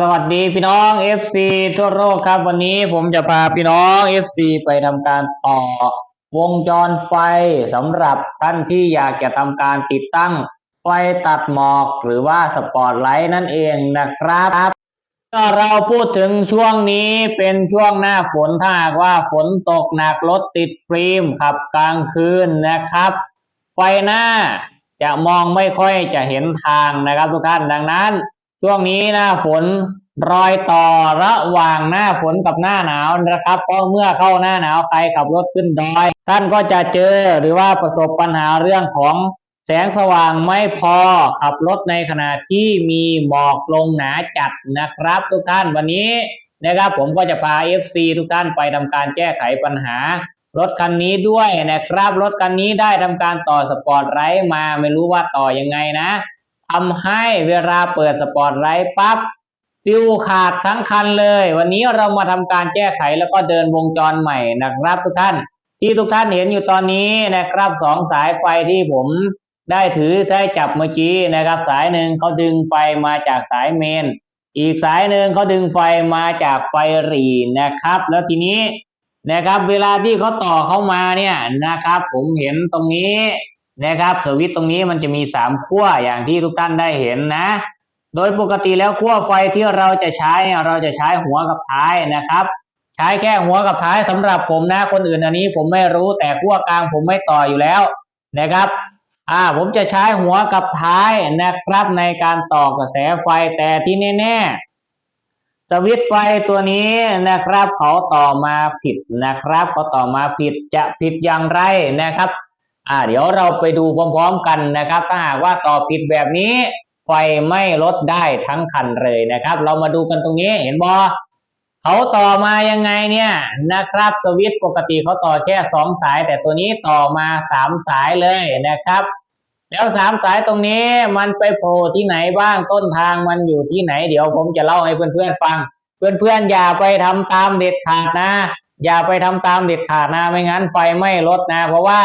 สวัสดีพี่น้อง FC ทั่วโลกครับ วันนี้ผมจะพาพี่น้อง FC ไปทำการต่อ วงจรไฟสำหรับท่านที่อยากจะทำการติดตั้งไฟตัดหมอกหรือว่าสปอตไลท์นั่นเองนะครับก็เราพูดถึงช่วงนี้เป็นช่วงหน้าฝนถ้าว่าฝนตกหนักรถติดฟิล์มขับกลางคืนนะครับ ไฟหน้าจะมองไม่ค่อยจะเห็นทางนะครับทุกท่านดังนั้น ช่วงนี้หน้าฝนรอยต่อระหว่างหน้าฝนกับหน้าหนาวนะครับ เพราะเมื่อเข้าหน้าหนาวใครขับรถขึ้นดอย ท่านก็จะเจอหรือว่าประสบปัญหาเรื่องของแสงสว่างไม่พอขับรถในขณะที่มีหมอกลงหนาจัดนะครับ ทุกท่านวันนี้นะครับผมก็จะพา FC ทุกท่านไปทำการแก้ไขปัญหารถคันนี้ด้วยนะครับ รถคันนี้ได้ทำการต่อสปอร์ตไลท์มาไม่รู้ว่าต่อยังไงนะ ทำให้เวลาเปิดสปอตไลท์ปั๊บฟิวขาดทั้งคันเลย วันนี้เรามาทำการแก้ไขแล้วก็เดินวงจรใหม่นะครับทุกท่าน ที่ทุกท่านเห็นอยู่ตอนนี้นะครับสองสายไฟที่ผมได้ถือได้จับเมื่อกี้นะครับ สายหนึ่งเขาดึงไฟมาจากสายเมน อีกสายหนึ่งเขาดึงไฟมาจากไฟหรีนะครับ แล้วทีนี้นะครับ เวลาที่เขาต่อเข้ามาเนี่ยนะครับ ผมเห็นตรงนี้ นะครับสวิตตรงนี้มันจะมีสามขั้วอย่างที่ทุกท่านได้เห็นนะ โดยปกติแล้วขั้วไฟที่เราจะใช้เราจะใช้หัวกับท้ายนะครับ ใช้แค่หัวกับท้ายสำหรับผมนะ คนอื่นอันนี้ผมไม่รู้แต่ขั้วกลางผมไม่ต่ออยู่แล้วนะครับอ่าผมจะใช้หัวกับท้ายนะครับในการต่อกระแสไฟแต่ที่แน่ๆสวิตไฟตัวนี้นะครับเขาต่อมาผิดนะครับเขาต่อมาผิดจะผิดอย่างไรนะครับ อ่า เดี๋ยวเราไปดูพร้อมๆกันนะครับ ถ้าหากว่าต่อผิดแบบนี้ ไฟไม่ลดได้ทั้งคันเลยนะครับ เรามาดูกันตรงนี้เห็นบอเขาต่อมายังไงเนี่ยนะครับ สวิตช์ปกติเขาต่อแค่สองสาย แต่ตัวนี้ต่อมาสามสายเลยนะครับ แล้วสามสายตรงนี้มันไปโผล่ที่ไหนบ้างต้นทางมันอยู่ที่ไหน เดี๋ยวผมจะเล่าให้เพื่อนๆฟัง เพื่อนๆอย่าไปทำตามเด็ดขาดนะ อย่าไปทำตามเด็ดขาดนะไม่งั้นไฟไม่ลดนะ เพราะว่า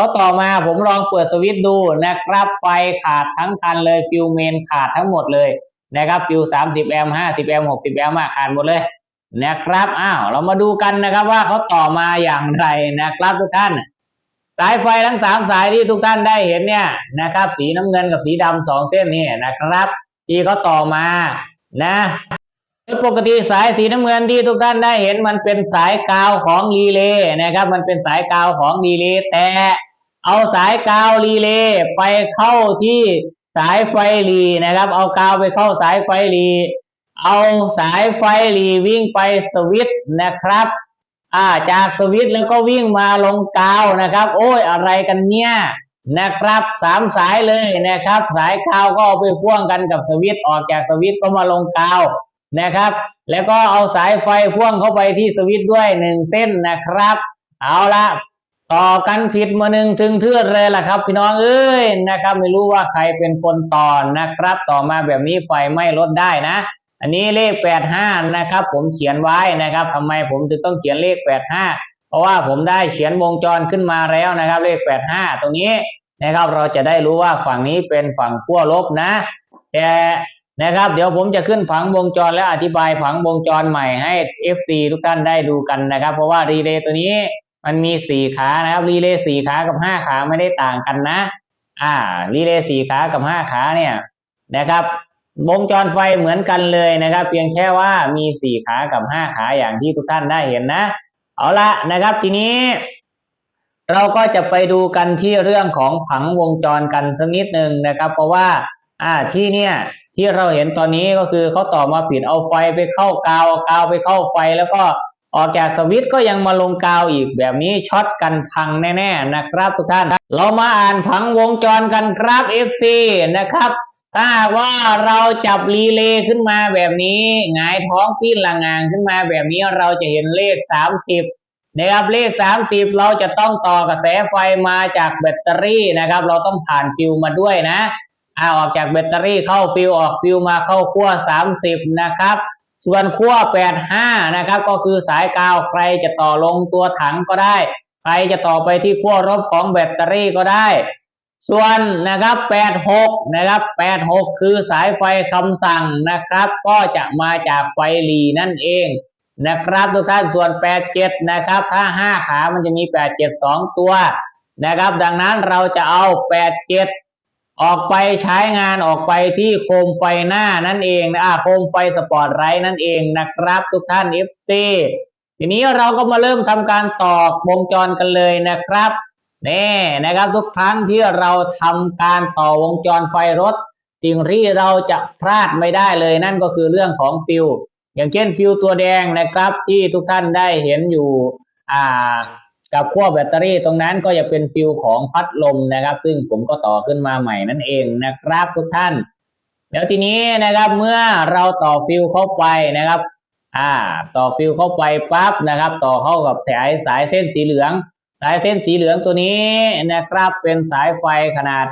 ขาต่อมาผมลองเปิดสวิตช์ดูนะครับไฟขาดทั้งคันเลยฟิวเมนขาดทั้งหมดเลยนะครับฟิวสามสิบแอมห้าสิบแอมหกสิบแอมขาดหมดเลยนะครับอ้าวเรามาดูกันนะครับว่าเขาต่อมาอย่างไรนะครับทุกท่าน สายไฟทั้งสามสายที่ทุกท่านได้เห็นเนี่ยนะครับ สีน้ำเงินกับสีดำสองเส้นนี่นะครับ ที่เขาต่อมานะโดยปกติสายสีน้ำเงินที่ทุกท่านได้เห็นมันเป็นสายกาวของรีเลย์นะครับ มันเป็นสายกาวของรีเลย์แต่ เอาสายกาวรีเลย์ไปเข้าที่สายไฟรีนะครับ เอากาวไปเข้าสายไฟรีเอาสายไฟรีวิ่งไปสวิตช์นะครับ อ่าจากสวิตช์แล้วก็วิ่งมาลงกาวนะครับ โอ้ยอะไรกันเนี่ยนะครับสามสายเลยนะครับ สายกาวก็เอาไปพ่วงกันกับสวิตช์ออกจากสวิตช์ก็มาลงกาวนะครับ แล้วก็เอาสายไฟพ่วงเข้าไปที่สวิตช์ด้วยหนึ่งเส้นนะครับ เอาละ ต่อกันผิดมาหนึ่งถึงเทือดเลยล่ะครับ พี่น้องเอ้ยนะครับ ไม่รู้ว่าใครเป็นคนต่อนะครับ ต่อมาแบบนี้ไฟไม่ลดได้นะ อันนี้เลขแปดห้านะครับ ผมเขียนไว้นะครับทำไมผมถึงต้องเขียนเลขแปดห้าเพราะว่าผมได้เขียนวงจรขึ้นมาแล้วนะครับ เลขแปดห้าตรงนี้นะครับ เราจะได้รู้ว่าฝั่งนี้เป็นฝั่งขั้วลบนะ แต่นะครับเดี๋ยวผมจะขึ้นผังวงจรและอธิบายผังวงจรใหม่ให้ FC ทุกท่านได้ดูกันนะครับ เพราะว่ารีเลย์ตัวนี้ มันมีสี่ขานะครับรีเลย์สี่ขากับห้าขาไม่ได้ต่างกันนะ อ่ารีเลย์สี่ขากับห้าขาเนี่ยนะครับ วงจรไฟเหมือนกันเลยนะครับ เพียงแค่ว่ามีสี่ขากับห้าขาอย่างที่ทุกท่านได้เห็นนะ เอาละนะครับทีนี้ เราก็จะไปดูกันที่เรื่องของผังวงจรกันสักนิดหนึ่งนะครับ เพราะว่า อ่าที่เนี่ยที่เราเห็นตอนนี้ก็คือเขาต่อมาผิดเอาไฟไปเข้ากาวกาวไปเข้าไฟแล้วก็ ออกจากสวิตก็ยังมาลงกาวอีกแบบนี้ช็อตกันพังแน่ๆนะครับทุกท่าน เรามาอ่านผังวงจรกันครับ FC นะครับถ้าว่าเราจับรีเลย์ขึ้นมาแบบนี้หงายท้องปิ้นละงางขึ้นมาแบบนี้เราจะเห็นเลขสามสิบนะครับเลขสามสิบเราจะต้องต่อกระแสไฟมาจากแบตเตอรี่นะครับ เราต้องผ่านฟิวมาด้วยนะอ่าออกจากแบตเตอรี่เข้าฟิวออกฟิวมาเข้าขั้วสามสิบนะครับ ส่วนขั้วแปดห้านะครับก็คือสายกาวใครจะต่อลงตัวถังก็ได้ ใครจะต่อไปที่ขั้วลบของแบตเตอรี่ก็ได้ ส่วนนะครับแปดหกนะครับแปดหกคือสายไฟคำสั่งนะครับ ก็จะมาจากไฟหลีนั่นเองนะครับทุกท่านส่วนแปดเจ็ดนะครับ ถ้าห้าขามันจะมีแปดเจ็ดสองตัวนะครับ ดังนั้นเราจะเอาแปดเจ็ด ออกไปใช้งานออกไปที่โคมไฟหน้านั่นเองนะโคมไฟสปอร์ตไลท์นั่นเองนะครับทุกท่าน FC ทีนี้เราก็มาเริ่มทำการต่อวงจรกันเลยนะครับนี่นะครับทุกครั้งที่เราทำการต่อวงจรไฟรถสิ่งที่เราจะพลาดไม่ได้เลยนั่นก็คือเรื่องของฟิวอย่างเช่นฟิวตัวแดงนะครับ ที่ทุกท่านได้เห็นอยู่อ่า กับขั้วแบตเตอรี่ตรงนั้นก็จะเป็นฟิวของพัดลมนะครับ ซึ่งผมก็ต่อขึ้นมาใหม่นั่นเองนะครับทุกท่านเดี๋ยวทีนี้นะครับเมื่อเราต่อฟิวเข้าไปนะครับ อ่า ต่อฟิวเข้าไปปั๊บนะครับ ต่อเข้ากับสายสายเส้นสีเหลือง สายเส้นสีเหลืองตัวนี้นะครับ เป็นสายไฟขนาด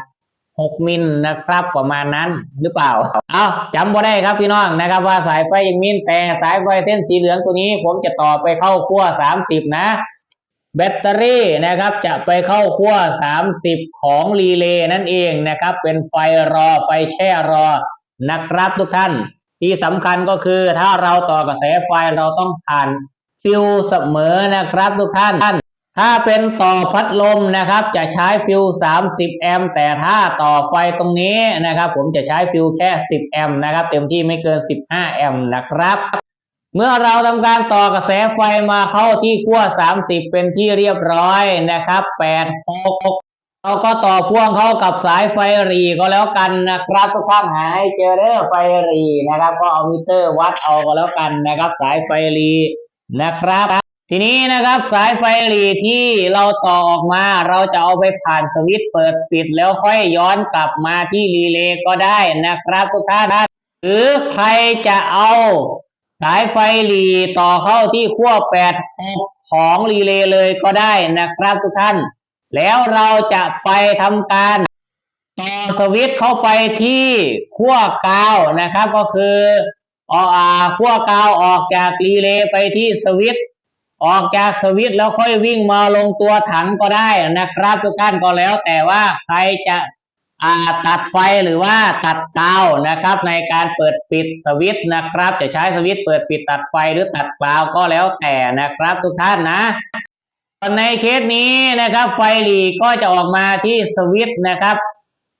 6 มิลนะครับประมาณนั้นหรือเปล่า เอาจำบ่ได้ครับพี่น้องนะครับ ว่าสายไฟยังมิลแต่สายไฟเส้นสีเหลืองตัวนี้ ผมจะต่อไปเข้าขั้ว30 นะ แบตเตอรี่นะครับจะไปเข้าขั้ว 30 ของรีเลย์นั่นเองนะครับ เป็นไฟรอไฟแช่รอนะครับทุกท่าน ที่สำคัญก็คือถ้าเราต่อกระแสไฟเราต้องผ่านฟิวเสมอนะครับทุกท่าน ถ้าเป็นต่อพัดลมนะครับ จะใช้ฟิว 30 แอมป์แต่ถ้าต่อไฟตรงนี้นะครับ ผมจะใช้ฟิวแค่ 10 แอมป์นะครับ เต็มที่ไม่เกิน 15 แอมป์นะครับ เมื่อเราทำการต่อกระแสไฟมาเข้าที่ขั้ว 30 เป็นที่เรียบร้อยนะครับ8 6เราก็ต่อพ่วงเข้ากับสายไฟรีก็แล้วกันนะครับทุกท่านหาให้เจอเด้อไฟรีนะครับ ก็เอามิเตอร์วัดเอาก็แล้วกันนะครับ สายไฟรีนะครับ ทีนี้นะครับสายไฟหลีที่เราต่อออกมาเราจะเอาไปผ่านสวิตช์เปิดปิดแล้วค่อยย้อนกลับมาที่รีเลย์ก็ได้นะครับทุกท่านหรือใครจะเอา สายไฟหลีต่อเข้าที่ขั้วแปดของรีเลย์เลยก็ได้นะครับทุกท่าน แล้วเราจะไปทำการต่อสวิตช์เข้าไปที่ขั้วกาวนะครับก็คืออาอ่าขั้วกาวออกจากรีเลย์ไปที่สวิตช์ออกจากสวิตช์แล้วค่อยวิ่งมาลงตัวถังก็ได้นะครับทุกท่านก็แล้วแต่ว่าใครจะ ตัดไฟหรือว่าตัดกาวนะครับ ในการเปิดปิดสวิตช์นะครับ จะใช้สวิตช์เปิดปิดตัดไฟหรือตัดกาวก็แล้วแต่นะครับ ทุกท่านนะส่วนในเคสนี้นะครับ ไฟหลีก็จะออกมาที่สวิตช์นะครับ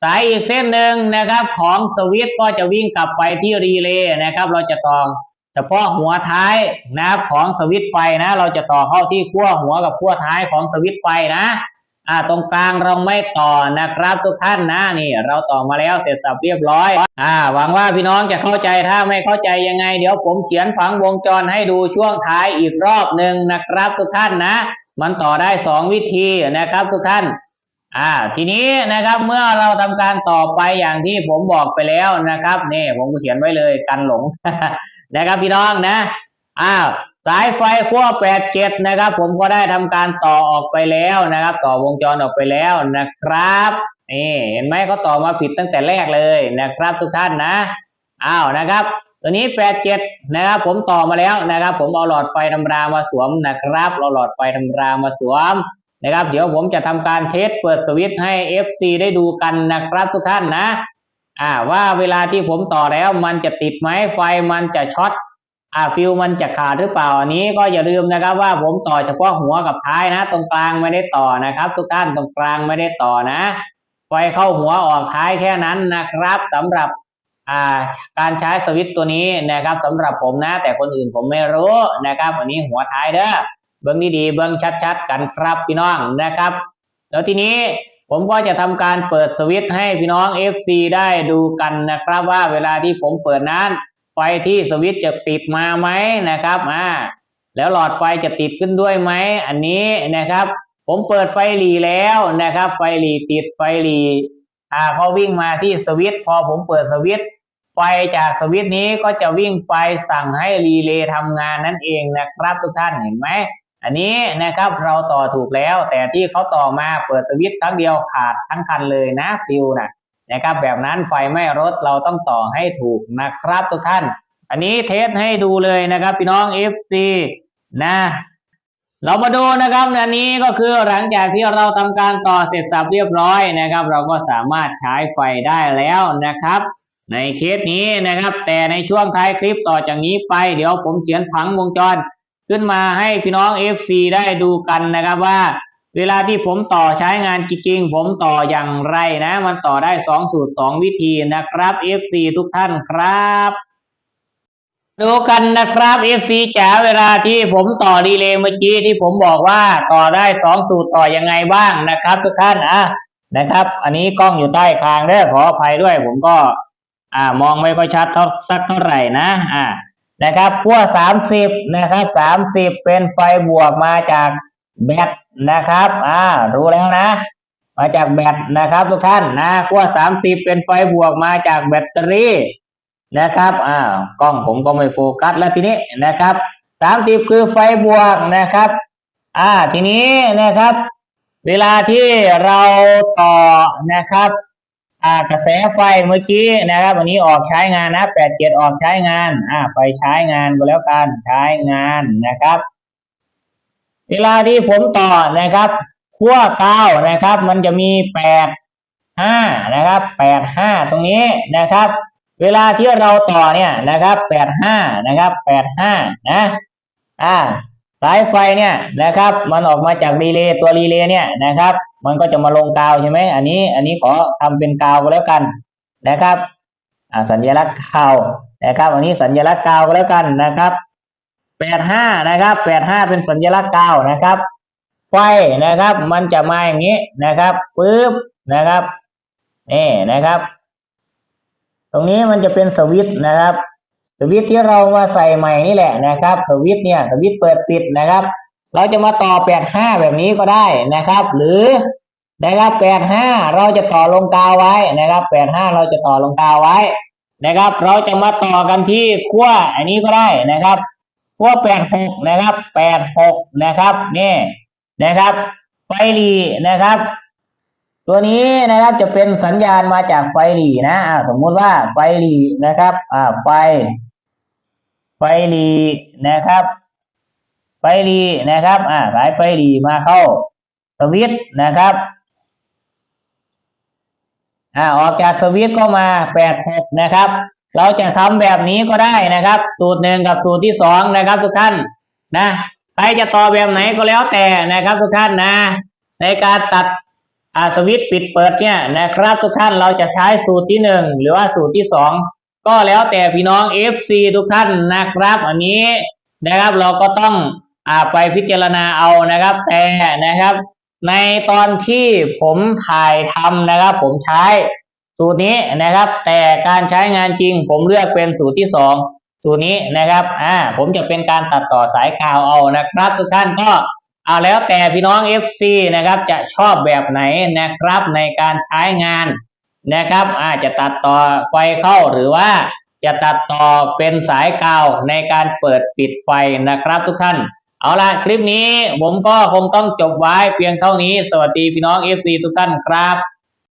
สายอีกเส้นหนึ่งนะครับ ของสวิตช์ก็จะวิ่งกลับไปที่รีเลย์นะครับ เราจะต่อเฉพาะหัวท้ายนะครับของสวิตช์ไฟนะ เราจะต่อเข้าที่ขั้วหัวกับขั้วท้ายของสวิตช์ไฟนะ อ่าตรงกลางเราไม่ต่อนะครับทุกท่านนะนี่ เราต่อมาแล้วเสร็จสับเรียบร้อยอ่าหวังว่าพี่น้องจะเข้าใจถ้าไม่เข้าใจยังไง เดี๋ยวผมเขียนผังวงจรให้ดูช่วงท้ายอีกรอบหนึ่งนะครับทุกท่านนะ มันต่อได้สองวิธีนะครับทุกท่านอ่าทีนี้นะครับเมื่อเราทำการต่อไปอย่างที่ผมบอกไปแล้วนะครับนี่ผมเขียนไว้เลยกันหลงนะครับพี่น้องนะอ้าว สายไฟขั้วแปดเจ็ดนะครับ ผมก็ได้ทำการต่อออกไปแล้วนะครับ ต่อวงจรออกไปแล้วนะครับนี่เห็นไหมเขาต่อมาผิดตั้งแต่แรกเลยนะครับ ทุกท่านนะอ้าวนะครับ ตัวนี้แปดเจ็ดนะครับ ผมต่อมาแล้วนะครับ ผมเอาหลอดไฟธรรมดามาสวมนะครับเราหลอดไฟธรรมดามาสวมนะครับ เดี๋ยวผมจะทำการเทสเปิดสวิตช์ให้ FC ได้ดูกันนะครับ ทุกท่านนะอ่าว่าเวลาที่ผมต่อแล้วมันจะติดไหมไฟมันจะช็อต อ่าฟิวมันจะขาดหรือเปล่าอันนี้ก็อย่าลืมนะครับ ว่าผมต่อเฉพาะหัวกับท้ายนะ ตรงกลางไม่ได้ต่อนะครับ ทุกท่านตรงกลางไม่ได้ต่อนะไฟเข้าหัวออกท้ายแค่นั้นนะครับสำหรับอ่าการใช้สวิตตัวนี้นะครับสำหรับผมนะ แต่คนอื่นผมไม่รู้นะครับอันนี้หัวท้ายเด้อเบิ้องดีๆเบิ้องชัด ๆ กันครับพี่น้องนะครับ แล้วทีนี้ผมก็จะทำการเปิดสวิตให้พี่น้อง FC ได้ดูกันนะครับ ว่าเวลาที่ผมเปิดนั้น ไฟที่สวิตช์จะติดมาไหมนะครับอ่าแล้วหลอดไฟจะติดขึ้นด้วยไหมอันนี้นะครับ ผมเปิดไฟหลีแล้วนะครับ ไฟหลีติดไฟหลีอ่าพอวิ่งมาที่สวิตช์พอผมเปิดสวิตช์ไฟจากสวิตช์นี้ก็จะวิ่งไปสั่งให้รีเลย์ทำงานนั่นเองนะครับทุกท่านเห็นไหมอันนี้นะครับเราต่อถูกแล้ว แต่ที่เขาต่อมาเปิดสวิตช์ครั้งเดียวขาดทั้งคันเลยนะฟิวนะ นะครับแบบนั้นไฟไม่ลดเราต้องต่อให้ถูกนะครับทุกท่าน อันนี้เทสให้ดูเลยนะครับ พี่น้อง FC นะเรามาดูนะครับอันนี้ก็คือหลังจากที่เราทำการต่อเสร็จสับเรียบร้อยนะครับ เราก็สามารถใช้ไฟได้แล้วนะครับ ในเคสนี้นะครับ แต่ในช่วงท้ายคลิปต่อจากนี้ไป เดี๋ยวผมเขียนผังวงจร ขึ้นมาให้พี่น้อง FC ได้ดูกันนะครับว่า เวลาที่ผมต่อใช้งานจริงๆ ผมต่ออย่างไรนะ มันต่อได้สองสูตรสองวิธีนะครับ FC ทุกท่านครับ ดูกันนะครับ FC จ๋าเวลาที่ผมต่อรีเลย์เมื่อกี้ที่ผมบอกว่าต่อได้สองสูตรต่อยังไงบ้างนะครับ ทุกท่านอะนะครับ อันนี้กล้องอยู่ใต้คางเด้อขออภัยด้วย ผมก็ อ่ามองไม่ค่อยชัดเท่าสักเท่าไหร่นะอ่านะครับขั้วสามสิบนะครับสามสิบเป็นไฟบวกมาจาก แบตนะครับ อ่า รู้แล้วนะ มาจากแบตนะครับ ทุกท่านนะขั้วสามสิบเป็นไฟบวกมาจากแบตเตอรี่นะครับ อ่ากล้องผมก็ไม่โฟกัสแล้วทีนี้นะครับสามสิบคือไฟบวกนะครับ อ่า ทีนี้นะครับ เวลาที่เราต่อนะครับ อ่ากระแสไฟเมื่อกี้นะครับ วันนี้ออกใช้งานนะแปดเจ็ดออกใช้งาน อ่า ไปใช้งานก็แล้วกัน ใช้งานนะครับ เวลาที่ผมต่อนะครับขั้วเก้านะครับ มันจะมีแปดห้านะครับแปดห้าตรงนี้นะครับ เวลาที่เราต่อเนี่ยนะครับแปดห้านะครับแปดห้านะอ่าสายไฟเนี่ยนะครับ มันออกมาจากรีเลย์ตัวรีเลย์เนี่ยนะครับ มันก็จะมาลงกาวใช่ไหมอันนี้อันนี้ขอทำเป็นกาวก็แล้วกันนะครับอ่าสัญลักษณ์กาวนะครับ อันนี้สัญลักษณ์กาวก็แล้วกันนะครับ แปดห้านะครับแปดห้าเป็นสัญลักษณ์กาวนะครับ ไฟนะครับ มันจะมาอย่างนี้นะครับปึ๊บนะครับนี่นะครับ ตรงนี้มันจะเป็นสวิตช์นะครับ สวิตช์ที่เรามาใส่ใหม่นี่แหละนะครับ สวิตช์เนี่ยสวิตช์เปิดปิดนะครับ เราจะมาต่อแปดห้าแบบนี้ก็ได้นะครับ หรือนะครับแปดห้าเราจะต่อลงกาวไว้นะครับแปดห้าเราจะต่อลงกาวไว้นะครับ เราจะมาต่อกันที่ขั้วอันนี้ก็ได้นะครับ ขั้วแปดหกนะครับแปดหกนะครับนี่นะครับ ไฟหลีนะครับ ตัวนี้นะครับจะเป็นสัญญาณมาจากไฟหลีนะอ่าสมมุติว่าไฟหลีนะครับ อ่าไฟ ไฟหลีนะครับ ไฟหลีนะครับ อ่าสายไฟหลีมาเข้าสวิตช์นะครับอ่าออกจากสวิตช์ก็มาแปดหกนะครับ เราจะทำแบบนี้ก็ได้นะครับ สูตรหนึ่งกับสูตรที่สองนะครับทุกท่านนะใครจะต่อแบบไหนก็แล้วแต่นะครับ ทุกท่านนะ ในการตัดอาสวิตช์ปิดเปิดเนี่ยนะครับ ทุกท่านเราจะใช้สูตรที่หนึ่งหรือว่าสูตรที่สองก็แล้วแต่พี่น้อง FC ทุกท่านนะครับ อันนี้นะครับเราก็ต้องอาไปพิจารณาเอานะครับ แต่นะครับ ในตอนที่ผมถ่ายทำนะครับ ผมใช้ สูตรนี้นะครับ แต่การใช้งานจริง ผมเลือกเป็นสูตรที่สองสูตรนี้นะครับ อ่า ผมจะเป็นการตัดต่อสายกาวเอานะครับ ทุกท่านก็เอาแล้วแต่พี่น้อง FC นะครับจะชอบแบบไหนนะครับในการใช้งานนะครับอาจจะตัดต่อไฟเข้าหรือว่าจะตัดต่อเป็นสายกาวในการเปิดปิดไฟนะครับทุกท่าน เอาละคลิปนี้ผมก็คงต้องจบไว้เพียงเท่านี้ สวัสดีพี่น้อง FC ทุกท่านครับ